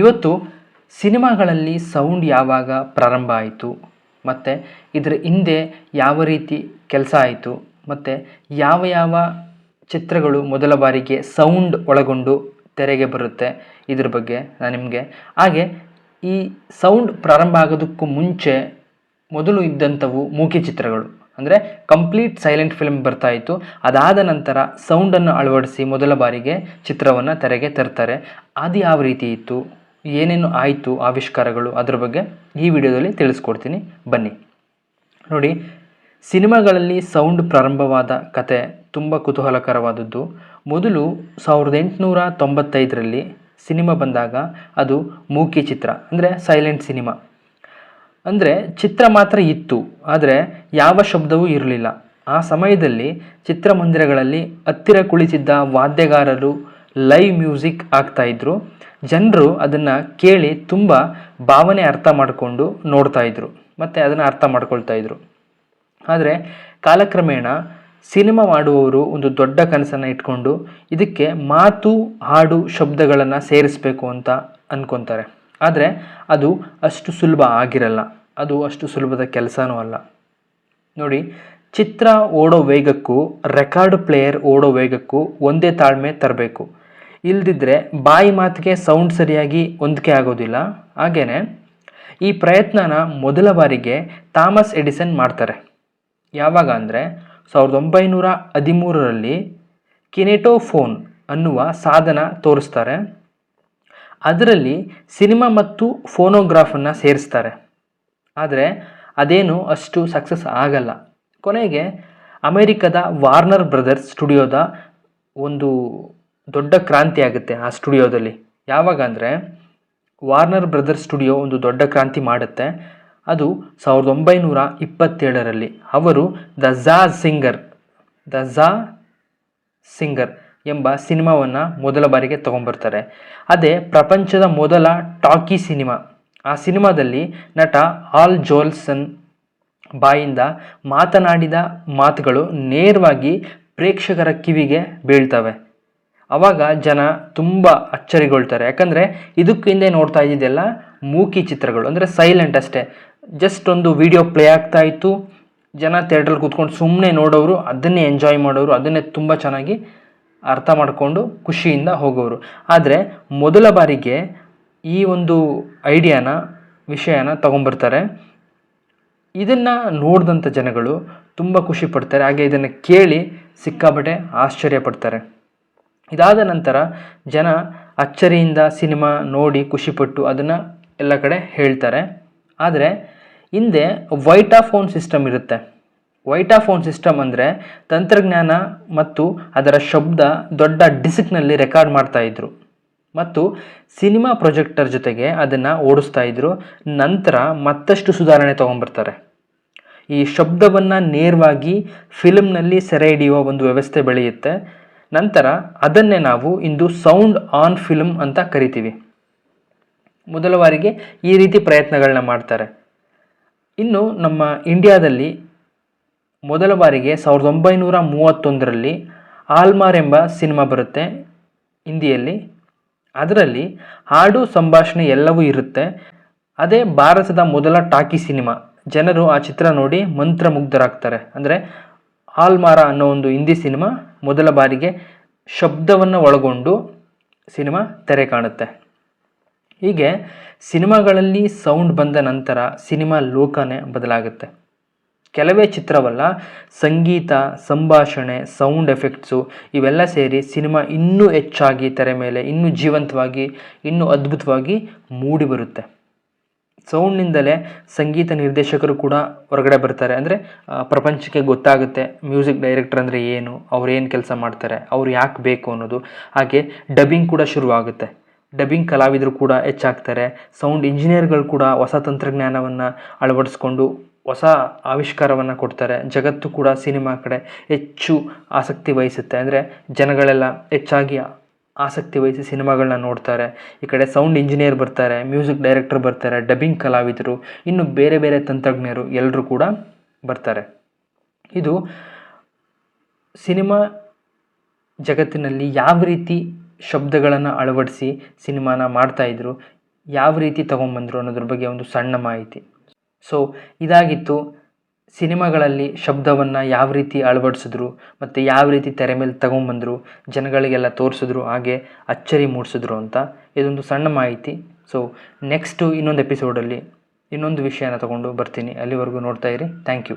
ಇವತ್ತು ಸಿನಿಮಾಗಳಲ್ಲಿ ಸೌಂಡ್ ಯಾವಾಗ ಪ್ರಾರಂಭ ಆಯಿತು, ಮತ್ತು ಇದರ ಹಿಂದೆ ಯಾವ ರೀತಿ ಕೆಲಸ ಆಯಿತು, ಮತ್ತು ಯಾವ ಯಾವ ಚಿತ್ರಗಳು ಮೊದಲ ಬಾರಿಗೆ ಸೌಂಡ್ ಒಳಗೊಂಡು ತೆರೆಗೆ ಬರುತ್ತೆ, ಇದ್ರ ಬಗ್ಗೆ ನಾನು ನಿಮಗೆ. ಹಾಗೆ ಈ ಸೌಂಡ್ ಪ್ರಾರಂಭ ಆಗೋದಕ್ಕೂ ಮುಂಚೆ ಮೊದಲು ಇದ್ದಂಥವು ಮೂಕಿ ಚಿತ್ರಗಳು, ಅಂದರೆ ಕಂಪ್ಲೀಟ್ ಸೈಲೆಂಟ್ ಫಿಲ್ಮ್ ಬರ್ತಾ ಇತ್ತು, ಅದಾದ ನಂತರ ಸೌಂಡನ್ನು ಅಳವಡಿಸಿ ಮೊದಲ ಬಾರಿಗೆ ಚಿತ್ರವನ್ನು ತೆರೆಗೆ ತರ್ತಾರೆ. ಅದು ಯಾವ ರೀತಿ ಇತ್ತು? ಏನೇನು ಆಯಿತು ಆವಿಷ್ಕಾರಗಳು ಅದ್ರ ಬಗ್ಗೆ ಈ ವಿಡಿಯೋದಲ್ಲಿ ತಿಳಿಸ್ಕೊಡ್ತೀನಿ. ಬನ್ನಿ. ನೋಡಿ, ಸಿನಿಮಾಗಳಲ್ಲಿ ಸೌಂಡ್ ಪ್ರಾರಂಭವಾದ ಕತೆ ತುಂಬ ಕುತೂಹಲಕರವಾದದ್ದು. ಮೊದಲು ಸಾವಿರದ ಎಂಟುನೂರ ತೊಂಬತ್ತೈದರಲ್ಲಿ ಸಿನಿಮಾ ಬಂದಾಗ ಅದು ಮೂಕಿ ಚಿತ್ರ, ಅಂದರೆ ಸೈಲೆಂಟ್ ಸಿನಿಮಾ. ಅಂದರೆ ಚಿತ್ರ ಮಾತ್ರ ಇತ್ತು, ಆದರೆ ಯಾವ ಶಬ್ದವೂ ಇರಲಿಲ್ಲ. ಆ ಸಮಯದಲ್ಲಿ ಚಿತ್ರಮಂದಿರಗಳಲ್ಲಿ ಹತ್ತಿರ ಕುಳಿತಿದ್ದ ವಾದ್ಯಗಾರರು ಲೈವ್ ಮ್ಯೂಸಿಕ್ ಆಗ್ತಾಯಿದ್ರು ಜನರು ಅದನ್ನು ಕೇಳಿ ತುಂಬ ಭಾವನೆ ಅರ್ಥ ಮಾಡಿಕೊಂಡು ನೋಡ್ತಾ ಇದ್ರು, ಮತ್ತು ಅದನ್ನು ಅರ್ಥ ಮಾಡ್ಕೊಳ್ತಾ ಇದ್ರು. ಆದರೆ ಕಾಲಕ್ರಮೇಣ ಸಿನಿಮಾ ಮಾಡುವವರು ಒಂದು ದೊಡ್ಡ ಕನಸನ್ನು ಇಟ್ಕೊಂಡು ಇದಕ್ಕೆ ಮಾತು, ಹಾಡು, ಶಬ್ದಗಳನ್ನು ಸೇರಿಸಬೇಕು ಅಂತ ಅಂದ್ಕೊತಾರೆ ಆದರೆ ಅದು ಅಷ್ಟು ಸುಲಭ ಆಗಿರಲ್ಲ. ಅದು ಅಷ್ಟು ಸುಲಭದ ಕೆಲಸನೂ ಅಲ್ಲ. ನೋಡಿ, ಚಿತ್ರ ಓಡೋ ವೇಗಕ್ಕೂ, ರೆಕಾರ್ಡ್ ಪ್ಲೇಯರ್ ಓಡೋ ವೇಗಕ್ಕೂ ಒಂದೇ ತಾಳ್ಮೆ ತರಬೇಕು. ಇಲ್ದಿದ್ರೆ ಬಾಯಿ ಮಾತಿಗೆ ಸೌಂಡ್ ಸರಿಯಾಗಿ ಹೊಂದಿಕೆ ಆಗೋದಿಲ್ಲ. ಹಾಗೆಯೇ ಈ ಪ್ರಯತ್ನನ ಮೊದಲ ಬಾರಿಗೆ ಥಾಮಸ್ ಎಡಿಸನ್ ಮಾಡ್ತಾರೆ. ಯಾವಾಗ ಅಂದರೆ ಸಾವಿರದ ಒಂಬೈನೂರ ಹದಿಮೂರರಲ್ಲಿ ಕಿನೆಟೋಫೋನ್ ಅನ್ನುವ ಸಾಧನ ತೋರಿಸ್ತಾರೆ. ಅದರಲ್ಲಿ ಸಿನಿಮಾ ಮತ್ತು ಫೋನೋಗ್ರಾಫನ್ನು ಸೇರಿಸ್ತಾರೆ. ಆದರೆ ಅದೇನು ಅಷ್ಟು ಸಕ್ಸಸ್ ಆಗಲ್ಲ. ಕೊನೆಗೆ ಅಮೇರಿಕದ ವಾರ್ನರ್ ಬ್ರದರ್ಸ್ ಸ್ಟುಡಿಯೋದ ಒಂದು ದೊಡ್ಡ ಕ್ರಾಂತಿ ಆಗುತ್ತೆ ಆ ಸ್ಟುಡಿಯೋದಲ್ಲಿ. ಯಾವಾಗ ಅಂದರೆ ವಾರ್ನರ್ ಬ್ರದರ್ಸ್ ಸ್ಟುಡಿಯೋ ಒಂದು ದೊಡ್ಡ ಕ್ರಾಂತಿ ಮಾಡುತ್ತೆ. ಅದು ಸಾವಿರದ ಒಂಬೈನೂರ ಇಪ್ಪತ್ತೇಳರಲ್ಲಿ. ಅವರು the jazz singer the jazz singer ಎಂಬ ಸಿನಿಮಾವನ್ನು ಮೊದಲ ಬಾರಿಗೆ ತೊಗೊಂಬರ್ತಾರೆ ಅದೇ ಪ್ರಪಂಚದ ಮೊದಲ ಟಾಕಿ ಸಿನಿಮಾ. ಆ ಸಿನಿಮಾದಲ್ಲಿ ನಟ ಆಲ್ ಜೋಲ್ಸನ್ ಬಾಯಿಂದ ಮಾತನಾಡಿದ ಮಾತುಗಳು ನೇರವಾಗಿ ಪ್ರೇಕ್ಷಕರ ಕಿವಿಗೆ ಬೀಳ್ತವೆ. ಆವಾಗ ಜನ ತುಂಬ ಅಚ್ಚರಿಗೊಳ್ತಾರೆ. ಯಾಕಂದರೆ ಇದಕ್ಕೆ ಹಿಂದೆ ನೋಡ್ತಾ ಇದ್ದಿದ್ದೆಲ್ಲ ಮೂಕಿ ಚಿತ್ರಗಳು, ಅಂದರೆ ಸೈಲೆಂಟ್ ಅಷ್ಟೇ. ಜಸ್ಟ್ ಒಂದು ವಿಡಿಯೋ ಪ್ಲೇ ಆಗ್ತಾ ಇತ್ತು. ಜನ ಥಿಯೇಟ್ರಲ್ಲಿ ಕೂತ್ಕೊಂಡು ಸುಮ್ಮನೆ ನೋಡೋರು ಅದನ್ನೇ ಎಂಜಾಯ್ ಮಾಡೋರು ಅದನ್ನೇ ತುಂಬ ಚೆನ್ನಾಗಿ ಅರ್ಥ ಮಾಡಿಕೊಂಡು ಖುಷಿಯಿಂದ ಹೋಗೋರು ಆದರೆ ಮೊದಲ ಬಾರಿಗೆ ಈ ಒಂದು ಐಡಿಯಾನ ವಿಷಯನ ತಗೊಂಬರ್ತಾರೆ ಇದನ್ನು ನೋಡಿದಂಥ ಜನಗಳು ತುಂಬ ಖುಷಿ ಪಡ್ತಾರೆ. ಹಾಗೆ ಇದನ್ನು ಕೇಳಿ ಸಿಕ್ಕಾಪಟ್ಟೆ ಆಶ್ಚರ್ಯ ಪಡ್ತಾರೆ. ಇದಾದ ನಂತರ ಜನ ಅಚ್ಚರಿಯಿಂದ ಸಿನಿಮಾ ನೋಡಿ ಖುಷಿಪಟ್ಟು ಅದನ್ನು ಎಲ್ಲ ಕಡೆ ಹೇಳ್ತಾರೆ. ಆದರೆ ಹಿಂದೆ ವೈಟಾಫೋನ್ ಸಿಸ್ಟಮ್ ಇರುತ್ತೆ. ವೈಟಾಫೋನ್ ಸಿಸ್ಟಮ್ ಅಂದರೆ ತಂತ್ರಜ್ಞಾನ ಮತ್ತು ಅದರ ಶಬ್ದ ದೊಡ್ಡ ಡಿಸ್ಕ್ನಲ್ಲಿ ರೆಕಾರ್ಡ್ ಮಾಡ್ತಾಯಿದ್ರು ಮತ್ತು ಸಿನಿಮಾ ಪ್ರೊಜೆಕ್ಟರ್ ಜೊತೆಗೆ ಅದನ್ನು ಓಡಿಸ್ತಾ ಇದ್ರು. ನಂತರ ಮತ್ತಷ್ಟು ಸುಧಾರಣೆ ತೊಗೊಂಬರ್ತಾರೆ ಈ ಶಬ್ದವನ್ನು ನೇರವಾಗಿ ಫಿಲ್ಮ್ನಲ್ಲಿ ಸೆರೆ ಹಿಡಿಯುವ ಒಂದು ವ್ಯವಸ್ಥೆ ಬೆಳೆಯುತ್ತೆ. ನಂತರ ಅದನ್ನೇ ನಾವು ಇಂದು ಸೌಂಡ್ ಆನ್ ಫಿಲ್ಮ್ ಅಂತ ಕರಿತೀವಿ. ಮೊದಲ ಬಾರಿಗೆ ಈ ರೀತಿ ಪ್ರಯತ್ನಗಳನ್ನ ಮಾಡ್ತಾರೆ. ಇನ್ನು ನಮ್ಮ ಇಂಡಿಯಾದಲ್ಲಿ ಮೊದಲ ಬಾರಿಗೆ ಸಾವಿರದ ಒಂಬೈನೂರ ಮೂವತ್ತೊಂದರಲ್ಲಿ ಆಲ್ಮಾರ್ ಎಂಬ ಸಿನಿಮಾ ಬರುತ್ತೆ ಹಿಂದಿಯಲ್ಲಿ. ಅದರಲ್ಲಿ ಹಾಡು ಸಂಭಾಷಣೆ ಎಲ್ಲವೂ ಇರುತ್ತೆ. ಅದೇ ಭಾರತದ ಮೊದಲ ಟಾಕಿ ಸಿನಿಮಾ. ಜನರು ಆ ಚಿತ್ರ ನೋಡಿ ಮಂತ್ರಮುಗ್ಧರಾಗ್ತಾರೆ. ಅಂದರೆ ಆಲ್ಮಾರ ಅನ್ನೋ ಒಂದು ಹಿಂದಿ ಸಿನಿಮಾ ಮೊದಲ ಬಾರಿಗೆ ಶಬ್ದವನ್ನು ಒಳಗೊಂಡು ಸಿನಿಮಾ ತೆರೆ ಕಾಣುತ್ತೆ. ಹೀಗೆ ಸಿನಿಮಾಗಳಲ್ಲಿ ಸೌಂಡ್ ಬಂದ ನಂತರ ಸಿನಿಮಾ ಲೋಕನೇ ಬದಲಾಗುತ್ತೆ. ಕೆಲವೇ ಚಿತ್ರವಲ್ಲ, ಸಂಗೀತ, ಸಂಭಾಷಣೆ, ಸೌಂಡ್ ಎಫೆಕ್ಟ್ಸು ಇವೆಲ್ಲ ಸೇರಿ ಸಿನಿಮಾ ಇನ್ನೂ ಹೆಚ್ಚಾಗಿ ತೆರೆ ಮೇಲೆ, ಇನ್ನೂ ಜೀವಂತವಾಗಿ, ಇನ್ನೂ ಅದ್ಭುತವಾಗಿ ಮೂಡಿ ಬರುತ್ತೆ. ಸೌಂಡ್ನಿಂದಲೇ ಸಂಗೀತ ನಿರ್ದೇಶಕರು ಕೂಡ ಹೊರಗಡೆ ಬರ್ತಾರೆ. ಅಂದರೆ ಪ್ರಪಂಚಕ್ಕೆ ಗೊತ್ತಾಗುತ್ತೆ ಮ್ಯೂಸಿಕ್ ಡೈರೆಕ್ಟರ್ ಅಂದರೆ ಏನು, ಅವ್ರು ಏನು ಕೆಲಸ ಮಾಡ್ತಾರೆ, ಅವ್ರು ಯಾಕೆ ಬೇಕು ಅನ್ನೋದು. ಹಾಗೆ ಡಬ್ಬಿಂಗ್ ಕೂಡ ಶುರುವಾಗುತ್ತೆ. ಡಬ್ಬಿಂಗ್ ಕಲಾವಿದರು ಕೂಡ ಹೆಚ್ಚಾಗ್ತಾರೆ. ಸೌಂಡ್ ಇಂಜಿನಿಯರ್ಗಳು ಕೂಡ ಹೊಸ ತಂತ್ರಜ್ಞಾನವನ್ನು ಅಳವಡಿಸ್ಕೊಂಡು ಹೊಸ ಆವಿಷ್ಕಾರವನ್ನು ಕೊಡ್ತಾರೆ. ಜಗತ್ತು ಕೂಡ ಸಿನಿಮಾ ಕಡೆ ಹೆಚ್ಚು ಆಸಕ್ತಿ ವಹಿಸುತ್ತೆ. ಅಂದರೆ, ಜನಗಳೆಲ್ಲ ಹೆಚ್ಚಾಗಿ ಆಸಕ್ತಿ ವಹಿಸಿ ಸಿನಿಮಾಗಳನ್ನ ನೋಡ್ತಾರೆ. ಈ ಕಡೆ ಸೌಂಡ್ ಇಂಜಿನಿಯರ್ ಬರ್ತಾರೆ ಮ್ಯೂಸಿಕ್ ಡೈರೆಕ್ಟರ್ ಬರ್ತಾರೆ ಡಬ್ಬಿಂಗ್ ಕಲಾವಿದರು, ಇನ್ನು ಬೇರೆ ಬೇರೆ ತಂತ್ರಜ್ಞರು ಎಲ್ಲರೂ ಕೂಡ ಬರ್ತಾರೆ. ಇದು ಸಿನಿಮಾ ಜಗತ್ತಿನಲ್ಲಿ ಯಾವ ರೀತಿ ಶಬ್ದಗಳನ್ನು ಅಳವಡಿಸಿ ಸಿನಿಮಾನ ಮಾಡ್ತಾಯಿದ್ರು ಯಾವ ರೀತಿ ತೊಗೊಂಬಂದರು ಅನ್ನೋದ್ರ ಬಗ್ಗೆ ಒಂದು ಸಣ್ಣ ಮಾಹಿತಿ. ಸೊ ಇದಾಗಿತ್ತು. ಸಿನಿಮಾಗಳಲ್ಲಿ ಶಬ್ದವನ್ನು ಯಾವ ರೀತಿ ಅಳವಡಿಸಿದ್ರು ಮತ್ತು ಯಾವ ರೀತಿ ತೆರೆ ಮೇಲೆ ತಗೊಂಬಂದರು, ಜನಗಳಿಗೆಲ್ಲ ತೋರಿಸಿದ್ರು, ಹಾಗೆ ಅಚ್ಚರಿ ಮೂಡಿಸಿದ್ರು ಅಂತ ಇದೊಂದು ಸಣ್ಣ ಮಾಹಿತಿ. ಸೊ ನೆಕ್ಸ್ಟು ಇನ್ನೊಂದು ಎಪಿಸೋಡಲ್ಲಿ ಇನ್ನೊಂದು ವಿಷಯನ ತಗೊಂಡು ಬರ್ತೀನಿ. ಅಲ್ಲಿವರೆಗೂ ನೋಡ್ತಾ ಇರಿ. Thank you